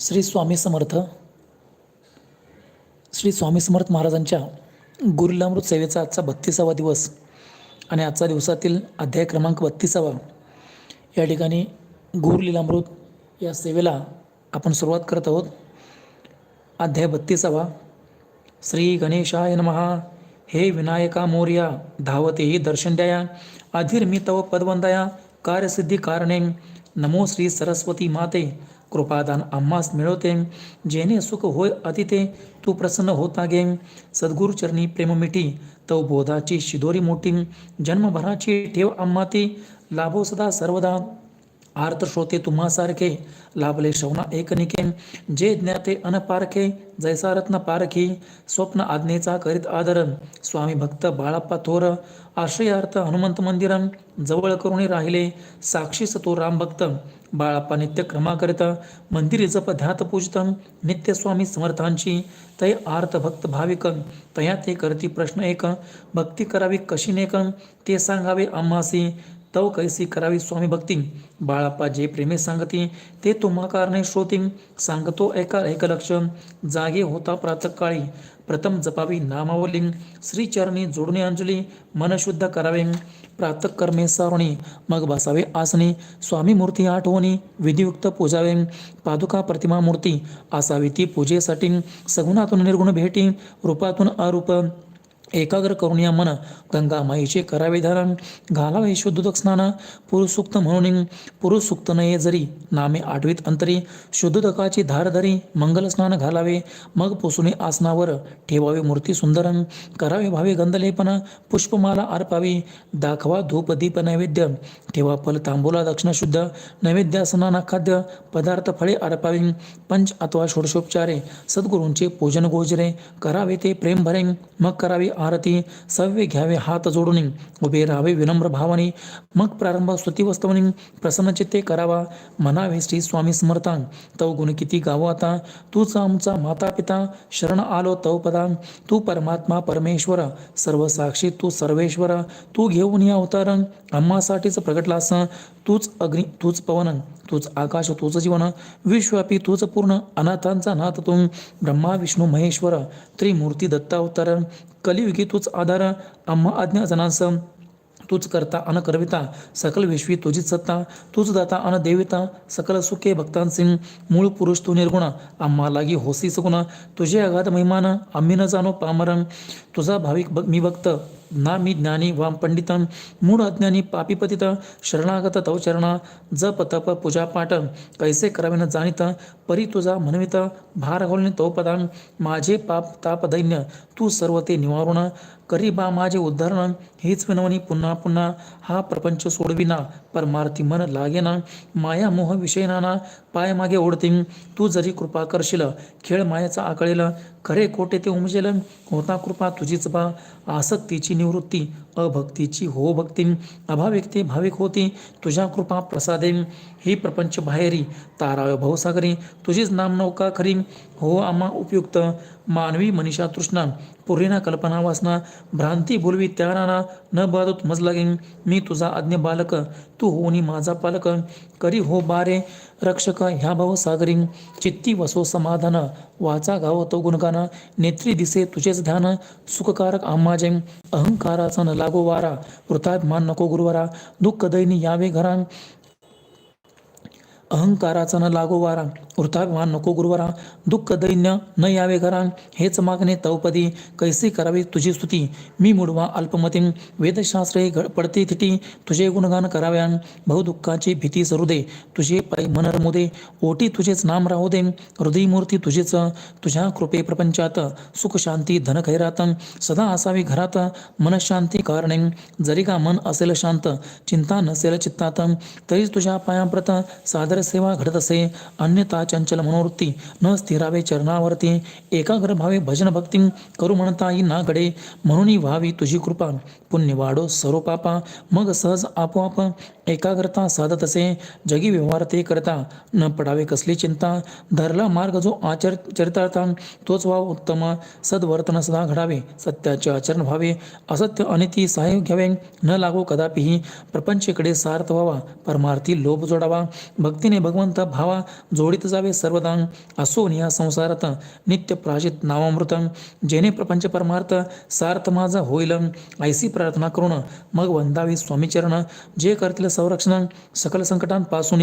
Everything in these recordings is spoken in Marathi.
श्री स्वामी समर्थ. श्री स्वामी समर्थ महाराजांच्या गुरुलामृत सेवेचा आजचा बत्तीसावा दिवस आणि आजचा दिवसातील अध्याय क्रमांक बत्तीसावा या ठिकाणी गुरुलीलामृत या सेवेला आपण सुरुवात करत आहोत. अध्याय बत्तीसावा. श्री गणेशाय नमहा हे विनायका मोर्या धावतेही दर्शन द्याया. अधीर तव पदवंदया कार्यसिद्धी कारणे नमो श्री सरस्वती माते. कृपादान आम्हास मिळवते. जेने सुख होय अतिते तू प्रसन्न होता गे सद्गुरुचरणी प्रेम मिठी तव बोधाची शिदोरी मोठी जन्मभराची ठेव आम्हा ती लाभो सदा सर्वदा. आर्त श्रोते तुम्हासारखे लाभले शवना एकनिके जे ज्ञाते अनपारखे जैसा रत्न पारखी स्वप्न आज्ञेचा करीत आदर स्वामी भक्त बाळाप्पा थोर आश्रयार्थ हनुमंत मंदिरम. जवळ करून राहिले साक्षी सतो राम भक्त. बाळाप्पा नित्य क्रमा करीत मंदिरी जप ध्यात पूजत नित्य स्वामी समर्थांची तय आर्त भक्त भाविक. तया ते करती प्रश्न एक भक्ती करावी कशी नेक? ते सांगावे आम्हासी तव कैसी करावी स्वामी भक्ती? बाळाप्पा जे प्रेमे सांगती ते तुम्हाकारणे श्रोती. सांगतो एका एक लक्ष जागे होता प्रातकाळी. प्रथम जपावी नामावली. श्रीचरणी जोडणे अंजली मनशुद्ध करावे. प्रातक कर्मे सारुणी मग बसावे आसनी. स्वामी मूर्ती आठवणी विधियुक्त पूजावे. पादुका प्रतिमा मूर्ती असावी ती पूजेसाठी. सगुणातून निर्गुण भेटी रूपातून अरूप. एकाग्र करून या मन गंगा माईचे करावे धारण घालावे शुद्धोदक स्नान पुरुषसुक्त म्हणून पुरुषसुक्त नये जरी नामे आठवीत अंतरी शुद्धोदकाची धार धरी मंगल स्नान घालावे मग पुसुने आसनावर ठेवावे मूर्ती सुंदर करावे भावे गंधलेपन पुष्पमाला अर्पावी दाखवा धूप दीप नैवेद्य ठेवा फल तांबूला दक्षिण शुद्ध नैवेद्यासनाना खाद्य पदार्थ फळे अर्पावी पंच अथवा षोडशोपचारे सद्गुरूंचे पूजन गोजरे करावे ते प्रेम भरे मग करावे आरती सव्य घ्यावे हात जोडून उभे राहावे विनम्र भावाने. मग प्रारंभ स्तुती प्रसन्नचित्ते प्रसन्न चित्ते करावा. म्हणावे श्री स्वामी समर्थांग तव गुण किती गावो आता? तूच आमचा माता पिता शरण आलो तव पदा तू परमात्मा परमेश्वर. सर्व साक्षी तू सर्वेश्वर. तू घेऊन या अवतारंग. आम्हासाठीच प्रगटलास तूच अग्नी तूच पवन तूच आकाश तूच जीवन विश्वव्यापी तूच पूर्ण अनाथांचा नाथ तू ब्रह्मा विष्णू महेश्वर त्रिमूर्ती दत्तावतार कलियुगी तूच आधार अम्मा आज्ञा जनास तूच करता अन करविता सकल विश्वी तुझीच सत्ता तूच दाता अन देविता सकल सुखे भक्तांचे मूळ पुरुष तू निर्गुण आम्हा लागी होसी सगुण तुझे अगाध महिमान आम्ही न जाणो पामरम तुझा भाविक मी भक्त ना मी ज्ञानी वाम पंडितम मूळ अज्ञानी पापी पतित शरणागत तव चरणा जप तप पूजा पाठ कैसे करावे न जाणीत परी तुझा म्हणवित भार घालून तो पदान माझे पाप ताप दैन्य तू सर्व ते निवारुण करी बा माझे उद्धारण हेच विनवणी पुन्हा पुन्हा हा प्रपंच सोडविना परमार्थी मन लागेना माया मोह विषय नाना पाय मागे ओढते तू जरी कृपा करशील खेळ मायाचा आकळेल खरे खोटे ते उमजेल होता कृपा तुझीच बा. आसक्तीची निवृत्ती. अभक्तीची हो भक्ती अभाविकते भाविक होती. तुझ्या कृपा प्रसादे ही प्रपंच बाहेरी ताराव भवसागरी तुझीच नाम नौका खरी. हो आम्हा उपयुक्त मानवी मनीषा तृष्णा पुरीना कल्पना वासना भ्रांती भुलवी त्याना न बाधत मज लागेन मी तुझा आज्ञ बालक तू होनी माझा पालक. करी हो बारे रक्षक ह्या भवसागरी चित्ती वसो समाधान वाचा गाव तो गुणगान. नेत्री दिसे तुझेच ध्यान सुखकारक आम्हाजे. अहंकाराचा न लागो वारा. मान नको गुरुवारा. दुःख दैनी यावे घरा अहंकाराचा न लागो वारा वृथाभिमान नको गुरुवारा दुःख दैन्य न यावे घरा हेच मागणे तवपदी कैसी करावी तुझी स्तुती मी मुडवा अल्पमती वेदशास्त्रे घ पडते थिटी तुझे गुणगान कराव्या बहुदुःखाची भीती सरू दे तुझे पाय मन रमू दे ओटी तुझेच नाम राहू दे हृदयमूर्ती तुझेच तुझ्या कृपे प्रपंचात सुख शांती धन खैरात सदा असावी घरात मनशांती कारणे जरी का मन असेल शांत चिंता नसेल चित्तात तरीच तुझ्या पायाप्रत सादर सेवा घडत असे. अन्यथा चंचल मनोवृत्ती न स्थिरावे चरणावरती. एकाग्र भावे भजन भक्ती करू म्हणता ना घडे म्हणून व्हावी तुझी कृपा. पुण्य वाढो सर्व पापा मग सहज आपोआप एकाग्रता साधत असे जगी व्यवहार ते करता न पडावे कसली चिंता? धरला मार्ग जो आचर चरितार्थ तोच व्हाव उत्तम. सद्वर्तन सदा घडावे सत्याचे आचरण व्हावे. असत्य अनिती सहाय्य घ्यावे न लागो कदापिही. प्रपंचेकडे सार्थ व्हावा परमार्थी लोभ जोडावा. भक्तीने भगवंत भावा जोडीत जावे सर्वदा. असो या संसारात नित्य प्राजित नावामृत जेणे प्रपंच परमार्थ सार्थ माझा होईल. ऐसी प्रार्थना करून मग वंदावी स्वामीचरण. जे करतील संरक्षण सकल संकटांपासून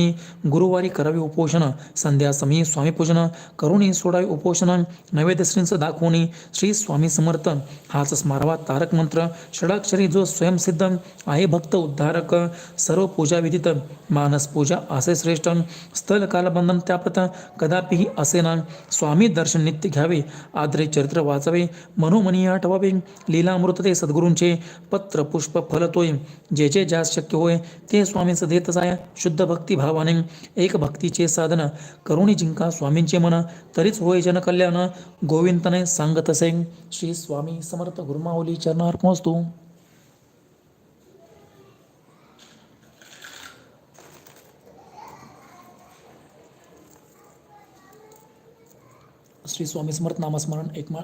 गुरुवारी करावे उपोषण संध्या समी स्वामी पूजन करुणी सोडावे उपोषण नैवेद्य श्रींचं दाखवून श्री स्वामी समर्थ हाच स्मारवा तारक मंत्र षडाक्षरी जो स्वयंसिद्ध आहे भक्त उद्धारक सर्व पूजा विदित मानस पूजा असे श्रेष्ठ स्थल कालबंधन त्यापत कदापिही असे ना स्वामी दर्शन नित्य घ्यावे आदरे चरित्र वाचावे मनोमनी आठवावे लीलामृत ते सद्गुरूंचे पत्र पुष्प फलतोय जे जे ज्यास शक्य होय ते स्वामीच देतच आहे शुद्ध भक्ती भावाने एक भक्तीचे साधन करुणी जिंका स्वामींचे मन. तरीच होय जनकल्याण. गोविंदने सांगत असे. श्री स्वामी समर्थ गुरुमाऊली चरणार्पण पोहोचतो श्री स्वामी समर्थ नामस्मरण एक माळ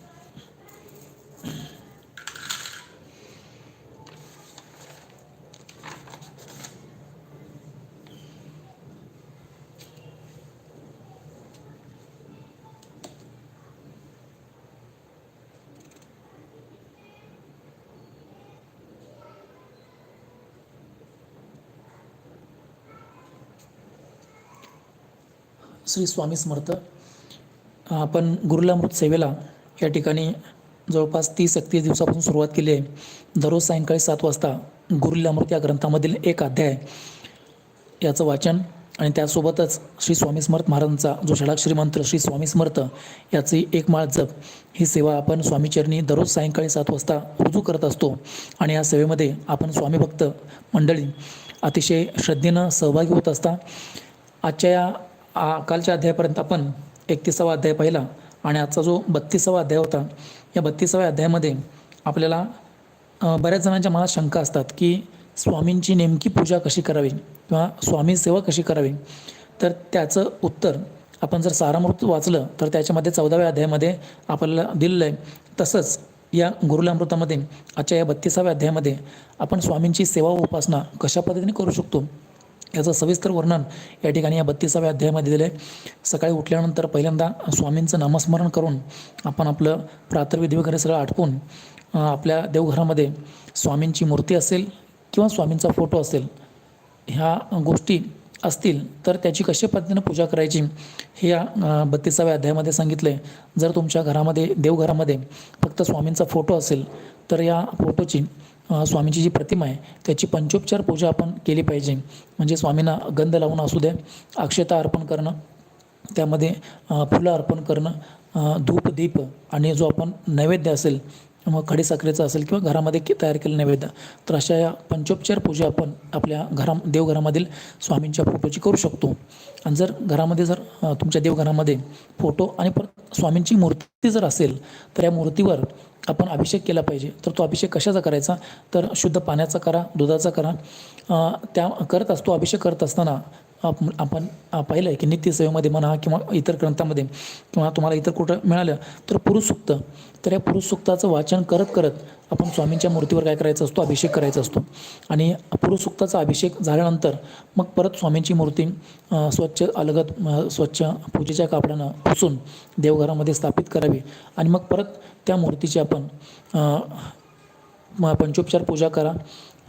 श्री स्वामी समर्थ. आपण गुरुलामृत सेवेला या ठिकाणी जवळपास तीस एकतीस दिवसापासून सुरुवात केली आहे. दररोज सायंकाळी सात वाजता गुरुलामृत या ग्रंथामधील एक अध्याय याचं वाचन आणि त्यासोबतच श्री स्वामी समर्थ महाराजांचा जो षडाक्षरी मंत्र श्री स्वामी समर्थ याची एक माळ जप ही सेवा आपण स्वामीचरणी दररोज सायंकाळी सात वाजता रुजू करत असतो. आणि या सेवेमध्ये आपण स्वामी भक्त मंडळी अतिशय श्रद्धेनं सहभागी होत असता. आजच्या या आ- कालच्या अध्यायापर्यंत आपण एकतीसावा अध्याय पाहिला आणि आजचा जो बत्तीसावा अध्याय होता या बत्तीसाव्या अध्यायामध्ये आपल्याला बऱ्याच जणांच्या मनात शंका असतात की स्वामींची नेमकी पूजा कशी करावी किंवा स्वामी सेवा कशी करावी? तर त्याचं उत्तर आपण जर सारामृत वाचलं तर त्याच्यामध्ये चौदाव्या अध्यायामध्ये आपल्याला दिलेलं आहे तसंच या गुरुलामृतामध्ये आजच्या या बत्तीसाव्या अध्यायामध्ये आपण स्वामींची सेवा उपासना कशा पद्धतीने करू शकतो? याचं सविस्तर वर्णन या ठिकाणी या बत्तीसाव्या अध्यायामध्ये दिलं आहे सकाळी उठल्यानंतर पहिल्यांदा स्वामींचं नामस्मरण करून आपण आपलं प्रातर्विधी वगैरे सगळं आटपून आपल्या देवघरामध्ये स्वामींची मूर्ती असेल किंवा स्वामींचा फोटो असेल ह्या गोष्टी असतील तर त्याची कशा पद्धतीनं पूजा करायची हे या बत्तीसाव्या अध्यायामध्ये सांगितलं आहे जर तुमच्या घरामध्ये देवघरामध्ये फक्त स्वामींचा फोटो असेल तर या फोटोची स्वामींची जी प्रतिमा आहे त्याची पंचोपचार पूजा आपण केली पाहिजे. म्हणजे स्वामींना गंध लावून असू द्या अक्षता अर्पण करणं त्यामध्ये फुलं अर्पण करणं धूप दीप आणि जो आपण नैवेद्य असेल मग खडीसाखरेचा असेल किंवा घरामध्ये के तयार केलेलं नैवेद्य तर अशा या पंचोपचार पूजा आपण आपल्या घरा देवघरामधील स्वामींच्या फोटोची करू शकतो. आणि जर घरामध्ये जर तुमच्या देवघरामध्ये फोटो आणि परत स्वामींची मूर्ती जर असेल तर या मूर्तीवर आपण अभिषेक केला पाहिजे. तर तो अभिषेक कशाचा करायचा? तर शुद्ध पाण्याचा करा दुधाचा करा. त्या करत असतो अभिषेक करत असताना आपण पाहिलं आहे की नित्यसेवेमध्ये म्हणा किंवा इतर ग्रंथामध्ये किंवा तुम्हाला इतर कुठं मिळालं तर पुरुष सुक्त. तर या पुरुष सुक्ताचं वाचन करत करत आपण स्वामींच्या मूर्तीवर काय करायचा असतो? अभिषेक करायचा असतो. आणि पुरुष सुक्ताचा अभिषेक झाल्यानंतर मग परत स्वामींची मूर्ती स्वच्छ अलगत स्वच्छ पूजेच्या कापडानं पुसून देवघरामध्ये स्थापित करावी. आणि मग परत त्या मूर्तीची आपण म- पंचोपचार पूजा करा.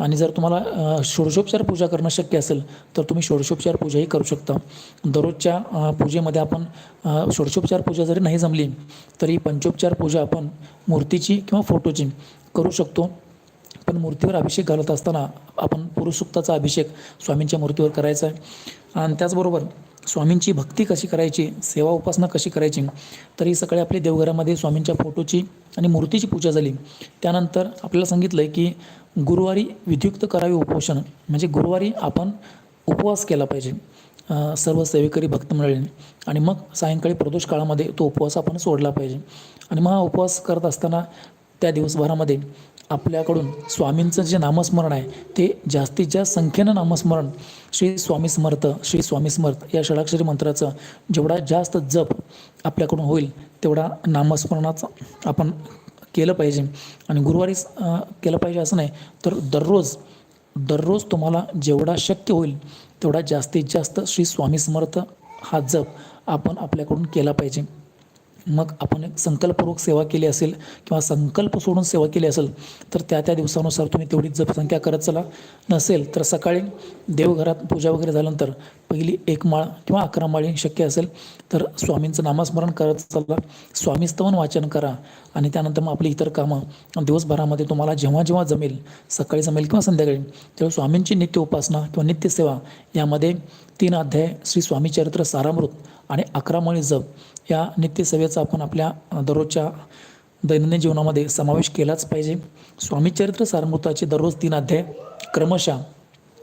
आणि जर तुम्हाला षोडशोपचार पूजा करणं शक्य असेल तर तुम्ही षोडशोपचार पूजाही करू शकता. दररोजच्या पूजेमध्ये आपण षोडशोपचार पूजा जरी नाही जमली तरी पंचोपचार पूजा आपण मूर्तीची किंवा फोटोची करू शकतो. पण मूर्तीवर अभिषेक घालत असताना आपण पुरुषसुक्ताचा अभिषेक स्वामींच्या मूर्तीवर करायचा आहे. आणि त्याचबरोबर स्वामींची भक्ती कशी करायची सेवा उपासना कशी करायची तर ही सकाळी आपल्या देवघरामध्ये स्वामींच्या फोटोची आणि मूर्तीची पूजा झाली. त्यानंतर आपल्याला सांगितलं आहे की गुरुवारी विधियुक्त करावे उपोषण म्हणजे गुरुवारी आपण उपवास केला पाहिजे. सर्व सेवेकरी भक्त मिळाले आणि मग सायंकाळी प्रदोष काळामध्ये तो उपवास आपण सोडला पाहिजे. आणि मग हा उपवास करत असताना त्या दिवसभरामध्ये आपल्याकडून स्वामींचं जे नामस्मरण आहे ते जास्तीत जास्त संख्येनं नामस्मरण श्री स्वामी समर्थ श्री स्वामी समर्थ या षडाक्षरी मंत्राचं जेवढा जास्त जप आपल्याकडून होईल तेवढा नामस्मरणाचा आपण केलं पाहिजे. आणि गुरुवारीच केलं पाहिजे असं नाही तर दररोज दररोज तुम्हाला जेवढा शक्य होईल तेवढा जास्तीत जास्त श्री स्वामी समर्थ हा जप आपण आपल्याकडून केला पाहिजे. मग आपण एक संकल्पपूर्वक सेवा केली असेल किंवा संकल्प सोडून सेवा केली असेल तर त्या त्या दिवसानुसार तुम्ही तेवढी जपसंख्या करत चला. नसेल तर सकाळी देवघरात पूजा वगैरे झाल्यानंतर पहिली एक माळ किंवा अकरा माळी शक्य असेल तर स्वामींचं नामस्मरण करत चला. स्वामीस्तवन वाचन करा आणि त्यानंतर मग आपली इतर कामं. दिवसभरामध्ये तुम्हाला जेव्हा जेव्हा जमेल सकाळी जमेल किंवा संध्याकाळी तेव्हा स्वामींची नित्य उपासना किंवा नित्यसेवा यामध्ये तीन अध्याय श्री स्वामी चरित्र सारामृत आणि अकरा माळी जप या नित्यसेवेचा आपण आपल्या दररोजच्या दैनंदिन जीवनामध्ये समावेश केलाच पाहिजे. स्वामी चरित्र दररोज तीन अध्याय क्रमशः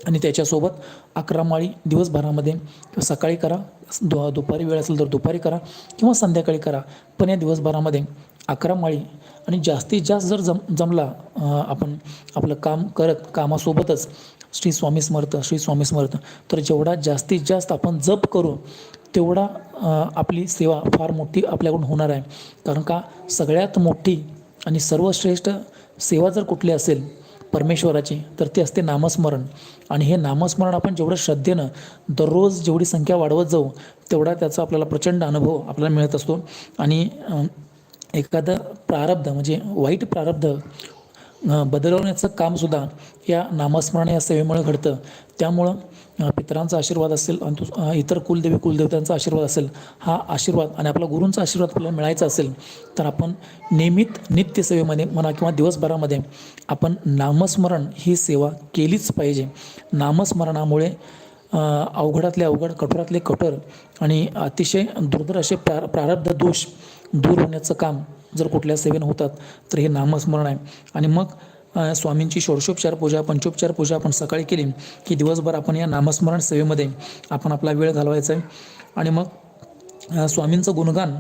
आणि त्याच्यासोबत अकरा माळी दिवसभरामध्ये किंवा सकाळी करा दु दुपारी वेळ असेल तर दुपारी करा किंवा संध्याकाळी करा पण या दिवसभरामध्ये अकरा माळी आणि जास्तीत जास्त जर जम जमला आपण आपलं काम करत कामासोबतच श्री स्वामी समर्थ श्री स्वामी समर्थ तर जेवढा जास्तीत जास्त आपण जप करू तेवढा आपली सेवा फार मोठी आपल्याकडून होणार आहे. कारण का सगळ्यात मोठी आणि सर्वश्रेष्ठ सेवा जर कुठली असेल परमेश्वराची तर ती असते नामस्मरण. आणि हे नामस्मरण आपण जेवढं श्रद्धेनं दररोज जेवढी संख्या वाढवत जाऊ तेवढा त्याचा आपल्याला प्रचंड अनुभव आपल्याला मिळत असतो. आणि एखादं प्रारब्ध म्हणजे वाईट प्रारब्ध बदलवण्याचं कामसुद्धा या नामस्मरण या सेवेमुळे घडतं. त्यामुळं पितरांचा आशीर्वाद असेल आणि इतर कुलदेवी कुलदेवतांचा आशीर्वाद असेल हा आशीर्वाद आणि आपला गुरूंचा आशीर्वाद आपल्याला मिळायचा असेल तर आपण नियमित नित्यसेवेमध्ये म्हणा किंवा दिवसभरामध्ये आपण नामस्मरण ही सेवा केलीच पाहिजे. नामस्मरणामुळे अवघडातले अवघड कठोरातले कठोर आणि अतिशय दुर्धर असे प्रा प्रारब्ध दोष दूर होण्याचं काम जर कुठल्या सेवेनं होतात तर हे नामस्मरण आहे. आणि मग स्वामींची षोडशोपचार पूजा पंचोपचार पूजा आपण सकाळी केली की दिवसभर आपण या नामस्मरण सेवेमध्ये आपण आपला वेळ घालवायचा आहे. आणि मग स्वामींचं गुणगान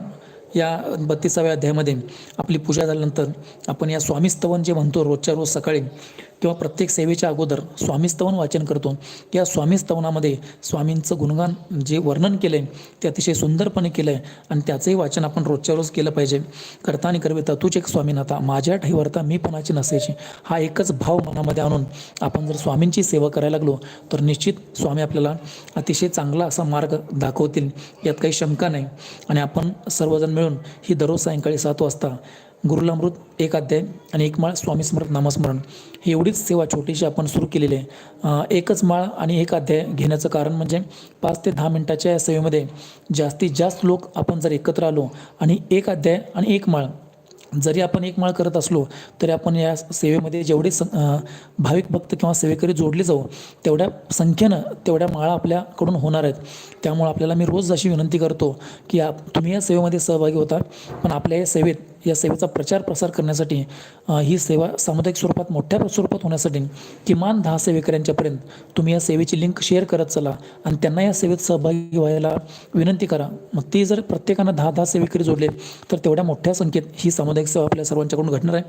या बत्तीसाव्या अध्यायामध्ये आपली पूजा झाल्यानंतर आपण या स्वामीस्तवन जे म्हणतो रोजच्या रोज सकाळी किंवा प्रत्येक सेवेच्या अगोदर स्वामीस्तवन वाचन करतो. या स्वामीस्तवनामध्ये स्वामींचं गुणगान जे वर्णन केलं आहे ते अतिशय सुंदरपणे केलं आहे आणि त्याचंही वाचन आपण रोजच्या रोज केलं पाहिजे. करता आणि करविता तूच एक स्वामीनाथा माझ्या ठेवरता मी पणाची नसायची हा एकच भाव मनामध्ये आणून आपण जर स्वामींची सेवा करायला लागलो तर निश्चित स्वामी आपल्याला अतिशय चांगला असा मार्ग दाखवतील यात काही शंका नाही. आणि आपण सर्वजण मिळून ही दररोज सायंकाळी सात वाजता गुरुलामृत एक अध्याय आणि एक माळ स्वामी स्मरण नामस्मरण ही एवढीच सेवा छोटीशी आपण सुरू केलेली आहे. एकच माळ आणि एक अध्याय घेण्याचं कारण म्हणजे पाच ते दहा मिनटाच्या या सेवेमध्ये जास्तीत जास्त लोक आपण जर एकत्र आलो आणि एक अध्याय आणि एक माळ जरी आपण एक माळ करत असलो तरी आपण या सेवेमध्ये जेवढे स भाविक भक्त किंवा सेवेकरी जोडले जाऊ तेवढ्या संख्येनं तेवढ्या माळा आपल्याकडून होणार आहेत. त्यामुळे आपल्याला मी रोज अशी विनंती करतो की आप तुम्ही या सेवेमध्ये सहभागी होता पण आपल्या या सेवेत या सेवेचा प्रचार प्रसार करण्यासाठी ही सेवा सामुदायिक स्वरूपात मोठ्या स्वरूपात होण्यासाठी किमान दहा सेवेकऱ्यांच्यापर्यंत तुम्ही या सेवेची लिंक शेअर करत चला आणि त्यांना या सेवेत सहभागी व्हायला विनंती करा. मग ती जर प्रत्येकानं दहा दहा सेवेकरी जोडले तर तेवढ्या मोठ्या संख्येत ही सामुदायिक सेवा आपल्या सर्वांच्याकडून घडणार आहे.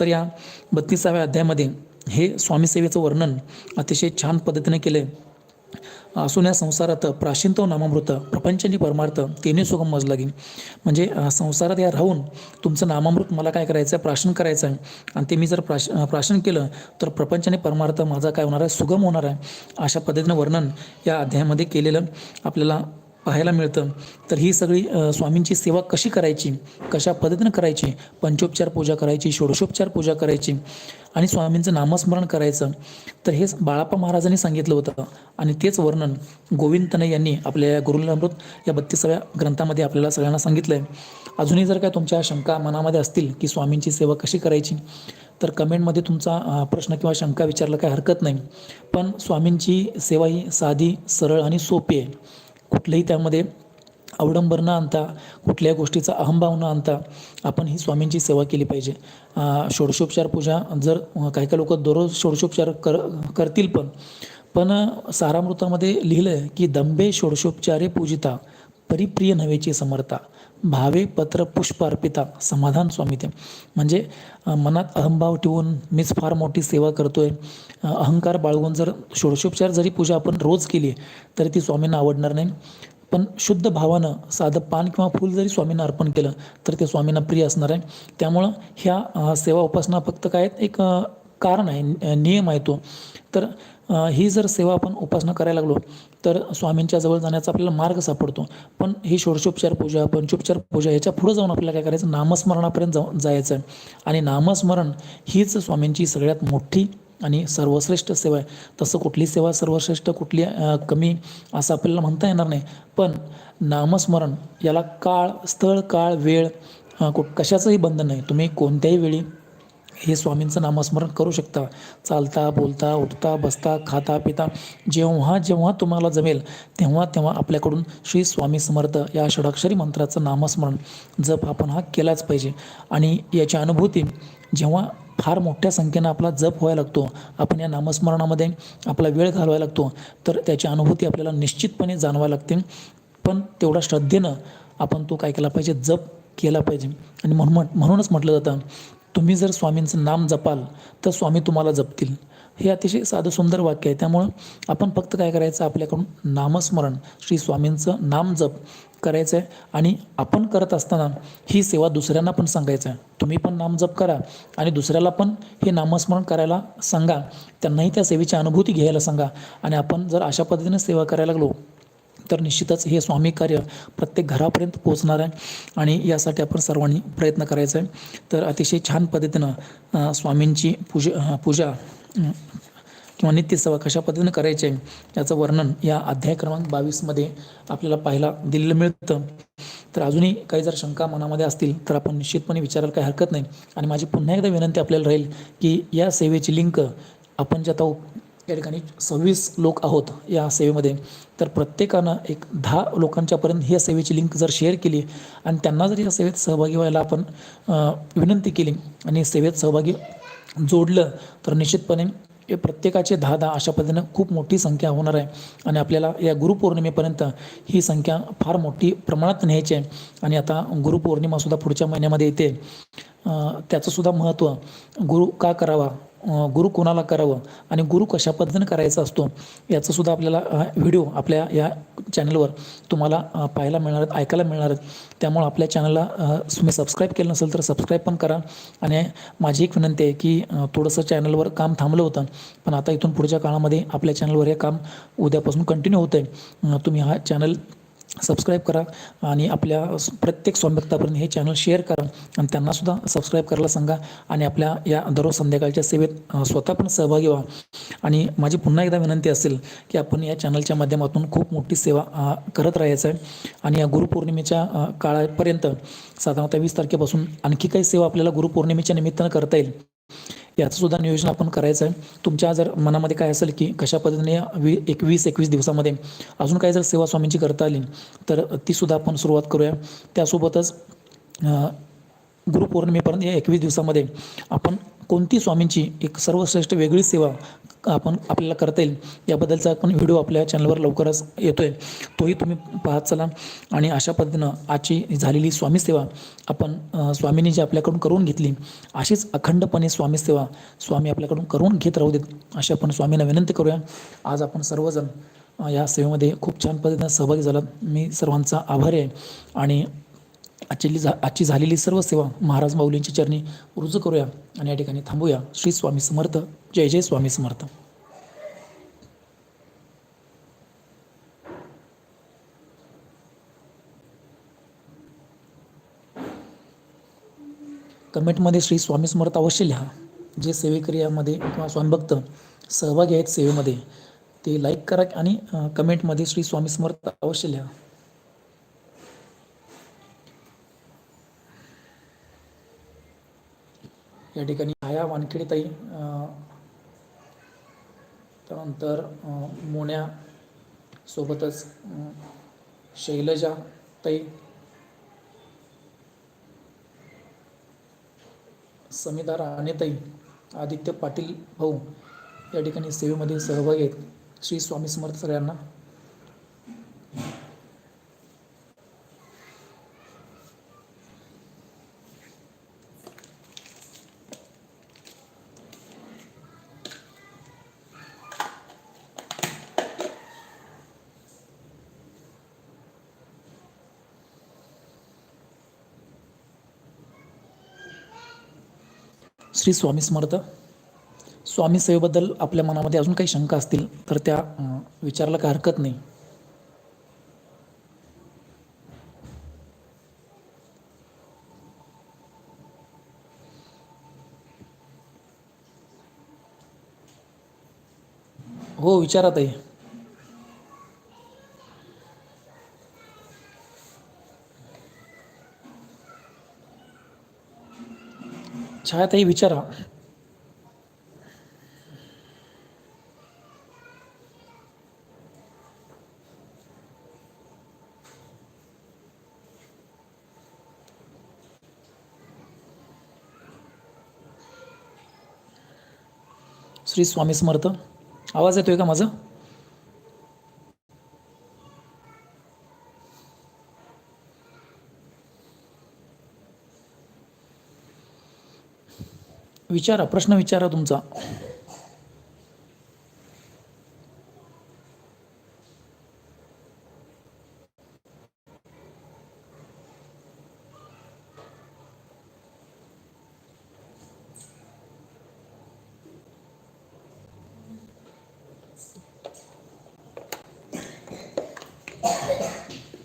तर या बत्तीसाव्या अध्यायामध्ये हे स्वामी सेवेचं वर्णन अतिशय छान पद्धतीने केलं आहे असून या संसारात प्राशिंतव नामामृत प्रपंचनी परमार्थ तिन्ही सुगम मज लागी म्हणजे संसारात या राहून तुमचं नामामृत मला काय करायचं आहे प्राशन करायचं आहे आणि ते मी जर प्राश प्राशन केलं तर प्रपंचाने परमार्थ माझा काय होणार आहे? सुगम होणार आहे. अशा पद्धतीनं वर्णन या अध्यायामध्ये केलेलं आपल्याला पाहायला मिळतं. तर ही सगळी स्वामींची सेवा कशी करायची? कशा पद्धतीनं करायची? पंचोपचार पूजा करायची षोडशोपचार पूजा करायची आणि स्वामींचं नामस्मरण करायचं. तर हेच बाळाप्पा महाराजांनी सांगितलं होतं आणि तेच वर्णन गोविंद तनय यांनी आपल्या या गुरुलामृत या बत्तीसाव्या ग्रंथामध्ये आपल्याला सगळ्यांना सांगितलं आहे अजूनही जर काय तुमच्या शंका मनामध्ये असतील की स्वामींची सेवा कशी करायची तर कमेंटमध्ये तुमचा प्रश्न किंवा शंका विचारला काही हरकत नाही. पण स्वामींची सेवा ही साधी सरळ आणि सोपी आहे. कुठलंही त्यामध्ये अवडंबर न आणता कुठल्याही गोष्टीचा अहंभाव न आणता आपण ही स्वामींची सेवा केली पाहिजे. षोडशोपचार पूजा जर काही काही लोक दररोज षोडशोपचार कर करतील पण पण सारामृतामध्ये लिहिलं आहे की दंबे षोडशोपचारे पूजिता. परिप्रिय नव्हेची समर्था. भावे पत्र पुष्प अर्पिता समाधान स्वामी ते. म्हणजे मनात अहंभाव ठेवून मीच फार मोठी सेवा करतोय. अहंकार बाळगून जर षोडशोपचार जरी पूजा आपण रोज केली तरी ती स्वामींना आवडणार नाही. पण शुद्ध भावानं साधं पान किंवा फूल जरी स्वामींना अर्पण केलं तर ते स्वामींना प्रिय असणार आहे. त्यामुळं ह्या सेवा उपासना फक्त काय आहेत, एक कारण आहे नियम आहे तो. तर ही जर सेवा आपण उपासना करायला लागलो तर स्वामींच्या जवळ जाण्याचा आपल्याला मार्ग सापडतो. पण ही षोडशोपचार पूजा पंचोपचार पूजा ह्याच्या पुढं जाऊन आपल्याला काय करायचं? नामस्मरणापर्यंत जाऊ जायचं आहे. आणि नामस्मरण हीच स्वामींची सगळ्यात मोठी आणि सर्वश्रेष्ठ सेवा आहे. तसं कुठली सेवा सर्वश्रेष्ठ कुठली कमी असं आपल्याला म्हणता येणार नाही. पण नामस्मरण याला काळ स्थळ काळ वेळ अं, कु कशाचंही बंधन नाही. तुम्ही कोणत्याही वेळी हे स्वामींचं नामस्मरण करू शकता. चालता बोलता उठता बसता खाता पिता जेव्हा जेव्हा तुम्हाला जमेल तेव्हा तेव्हा आपल्याकडून श्री स्वामी समर्थ या षडाक्षरी मंत्राचं नामस्मरण जप आपण हा केलाच पाहिजे. आणि याची अनुभूती जेव्हा फार मोठ्या संख्येनं आपला जप व्हायला लागतो आपण या नामस्मरणामध्ये आपला वेळ घालवायला लागतो तर त्याची अनुभूती आपल्याला निश्चितपणे जाणवायला लागते. पण तेवढ्या श्रद्धेनं आपण तो काय केला पाहिजे? जप केला पाहिजे. आणि म्हणून म्हणूनच म्हटलं जातं तुम्ही जर स्वामींचं नाम जपाल तर स्वामी तुम्हाला जपतील. हे अतिशय साधं सुंदर वाक्य आहे. त्यामुळं आपण फक्त काय करायचं? आपल्याकडून नामस्मरण श्री स्वामींचं नाम जप करायचं आहे. आणि आपण करत असताना ही सेवा दुसऱ्यांना पण सांगायचं आहे. तुम्ही पण नाम जप करा आणि दुसऱ्याला पण हे नामस्मरण करायला सांगा. त्यांनाही त्या सेवेची अनुभूती घ्यायला सांगा. आणि आपण जर अशा पद्धतीने सेवा करायला लागलो तर निश्चितच हे स्वामी कार्य प्रत्येक घरापर्यंत पोहोचणार आहे आणि यासाठी आपण सर्वांनी प्रयत्न करायचा आहे. तर अतिशय छान पद्धतीनं स्वामींची पूजा पूजा किंवा नित्यसेवा कशा पद्धतीनं करायची आहे याचं वर्णन या अध्याय क्रमांक बावीसमध्ये आपल्याला पाहायला दिलेलं मिळतं. तर अजूनही काही जर शंका मनामध्ये असतील तर आपण निश्चितपणे विचारायला काही हरकत नाही. आणि माझी पुन्हा एकदा विनंती आपल्याला राहील की या सेवेची लिंक आपण जे आता या ठिकाणी सव्वीस लोक आहोत या सेवेमध्ये. तर प्रत्येकानं एक दहा लोकांच्यापर्यंत ह्या सेवेची लिंक जर शेअर केली आणि त्यांना जर या सेवेत सहभागी व्हायला आपण विनंती केली आणि सेवेत सहभागी जोडलं तर निश्चितपणे हे प्रत्येकाचे दहा दहा अशा पद्धतीनं खूप मोठी संख्या होणार आहे. आणि आपल्याला या गुरुपौर्णिमेपर्यंत ही संख्या फार मोठी प्रमाणात न्यायची आहे. आणि आता गुरुपौर्णिमासुद्धा पुढच्या महिन्यामध्ये येते. त्याचंसुद्धा महत्त्व गुरु का करावा? गुरु कोणाला करावं आणि गुरु कशा पद्धतीने करायचा असतो याचंसुद्धा आपल्याला व्हिडिओ आपल्या या चॅनलवर तुम्हाला पाहायला मिळणार आहेत ऐकायला मिळणार आहेत. त्यामुळं आपल्या चॅनलला तुम्ही सबस्क्राईब केलं नसेल तर सबस्क्राईब पण करा. आणि माझी एक विनंती आहे की थोडंसं चॅनलवर काम थांबलं होतं पण आता इथून पुढच्या काळामध्ये आपल्या चॅनलवर हे काम उद्यापासून कंटिन्यू होतं आहे तुम्ही हा चॅनल सबस्क्राईब करा आणि आपल्या प्रत्येक स्वामीभक्तापर्यंत हे चॅनल शेअर करा आणि त्यांनासुद्धा सबस्क्राईब करायला सांगा आणि आपल्या या दररोज संध्याकाळच्या सेवेत स्वतः पण सहभागी व्हा. आणि माझी पुन्हा एकदा विनंती असेल की आपण या चॅनलच्या माध्यमातून खूप मोठी सेवा करत राहायचं आहे. आणि या गुरुपौर्णिमेच्या काळापर्यंत साधारणतः वीस तारखेपासून आणखी काही सेवा आपल्याला गुरुपौर्णिमेच्या निमित्तानं करता येईल. याचंसुद्धा नियोजन आपण करायचं आहे. तुमच्या जर मनामध्ये काय असेल की कशा पद्धतीने या वी एकवीस एकवीस दिवसामध्ये अजून काही जर सेवा स्वामींची करता आली तर तीसुद्धा आपण सुरुवात करूया. त्यासोबतच गुरुपौर्णिमेपर्यंत या एकवीस दिवसामध्ये आपण कोणती स्वामींची एक सर्वश्रेष्ठ वेगळी सेवा आपण आपल्याला करता येईल याबद्दलचा पण व्हिडिओ आपल्या चॅनलवर लवकरच येतो आहे तोही तुम्ही पाहत चला. आणि अशा पद्धतीनं आजची झालेली स्वामी सेवा आपण स्वामींनी जी आपल्याकडून करून घेतली अशीच अखंडपणे स्वामी सेवा स्वामी आपल्याकडून करून घेत राहू देत अशी आपण स्वामींना विनंती करूया. आज आपण सर्वजण या सेवेमध्ये खूप छान पद्धतीनं सहभागी झालात. मी सर्वांचा आभारी आहे. आणि आजची झा आजची झालेली सर्व सेवा महाराज माऊलींची चरणी रुजू करूया आणि या ठिकाणी थांबूया. श्री स्वामी समर्थ. जय जय स्वामी समर्थ. कमेंटमध्ये श्री स्वामी समर्थ अवश्य लिहा. जे सेवेकरी यामध्ये किंवा स्वामीभक्त सहभागी आहेत सेवेमध्ये ते लाईक करा आणि कमेंटमध्ये श्री स्वामी समर्थ अवश्य लिहा. या ठिकाणी आया वानखेडीताई त्यानंतर अं, मोन्या सोबतच शैलजा ताई समिता राणेताई आदित्य पाटील भाऊ या ठिकाणी सेवेमध्ये सहभागी आहेत. श्री स्वामी समर्थ सगळ्यांना श्री स्वामी समर्थ. स्वामी सेवेबद्दल आपल्या मनामध्ये अजून काही शंका असतील तर त्या विचारायला काही हरकत नाही. हो विचारात आहे छायाताई विचारा. श्री स्वामी समर्थ आवाज येतोय का माझा? विचारा प्रश्न विचारा तुमचा.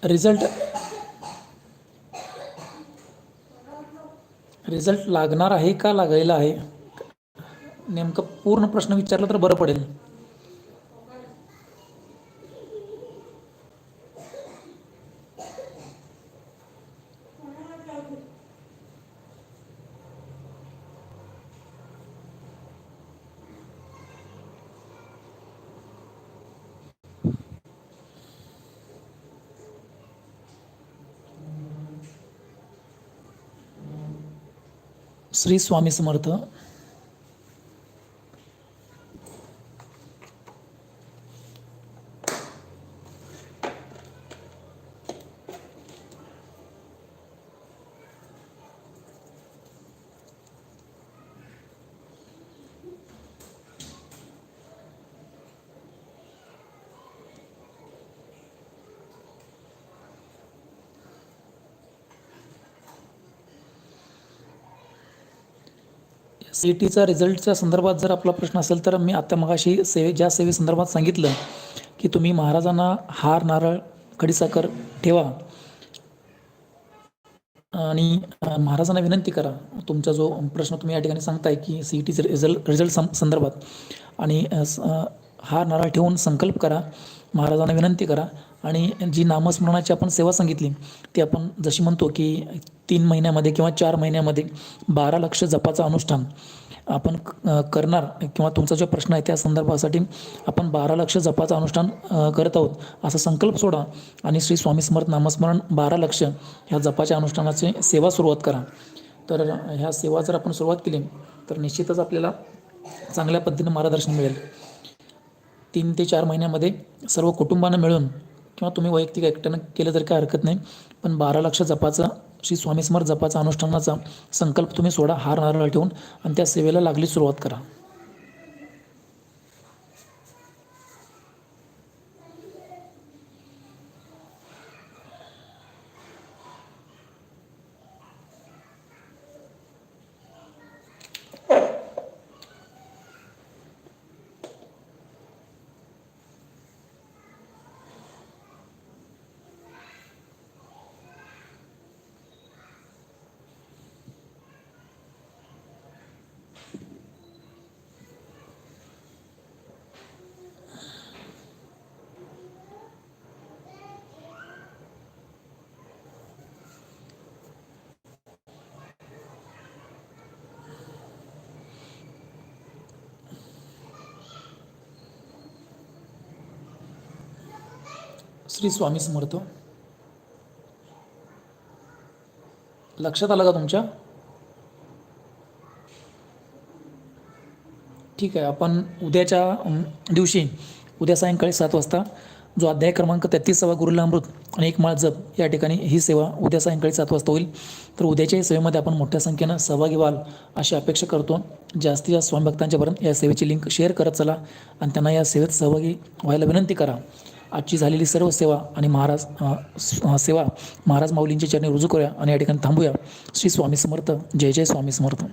रिझल्ट रिझल्ट लागणार आहे का? लागायला आहे. नेमकं पूर्ण प्रश्न विचारला तर बरं पडेल. श्री स्वामी समर्थ ई टीचा रिझल्टच्या संदर्भात जर आपला प्रश्न असेल तर मी आत्ता मगाशी सेवे ज्या सेवेसंदर्भात सांगितलं की तुम्ही महाराजांना हार नारळ खडीसाखर ठेवा आणि महाराजांना विनंती करा. तुमचा जो प्रश्न तुम्ही या ठिकाणी सांगताय की सी ई टीचे रिझल्ट रिझल्ट सं संदर्भात. आणि हार स- नारळ ठेवून संकल्प करा. महाराजांना विनंती करा. आणि जी नामस्मरणाची आपण सेवा सांगितली ती आपण जशी म्हणतो की तीन महिन्यामध्ये किंवा चार महिन्यामध्ये बारा लक्ष जपाचं अनुष्ठान आपण करणार किंवा तुमचा जो प्रश्न आहे त्या संदर्भासाठी आपण बारा लक्ष जपाचं अनुष्ठान करत आहोत. असा संकल्प सोडा आणि श्री स्वामी समर्थ नामस्मरण बारा लक्ष ह्या जपाच्या अनुष्ठानाची सेवा सुरुवात करा. तर ह्या सेवा जर आपण सुरुवात केली तर निश्चितच आपल्याला चांगल्या पद्धतीने मार्गदर्शन मिळेल. तीन ते चार महिन्यामध्ये सर्व कुटुंबानं मिळून किंवा तुम्ही वैयक्तिक एकट्यानं केलं तरी काय हरकत नाही. पण बारा लक्ष जपाचा श्री स्वामी समर्थ जपाचा अनुष्ठानाचा संकल्प तुम्ही सोडा हार नारळ ठेवून आणि त्या सेवेला लागली सुरुवात करा. श्री स्वामी समर्थ. लक्षात आलं का तुमच्या? ठीक आहे आपण उद्याच्या दिवशी उद्या सायंकाळी सात वाजता जो अध्याय क्रमांक तेहतीसावा गुरुलामृत आणि एक माळ जप या ठिकाणी ही सेवा उद्या सायंकाळी सात वाजता होईल. तर उद्याच्या सेवेमध्ये आपण मोठ्या संख्येनं सहभागी व्हाल अशी अपेक्षा करतो. जास्तीत जास्त स्वामी भक्तांच्यापर्यंत या सेवेची लिंक शेअर करत चला आणि त्यांना या सेवेत सहभागी व्हायला विनंती करा. आजची झालेली सर्व सेवा आणि महाराज सेवा महाराज माऊलींच्या चरणी रुजू करूया आणि या ठिकाणी थांबूया. श्री स्वामी समर्थ. जय जय स्वामी समर्थ.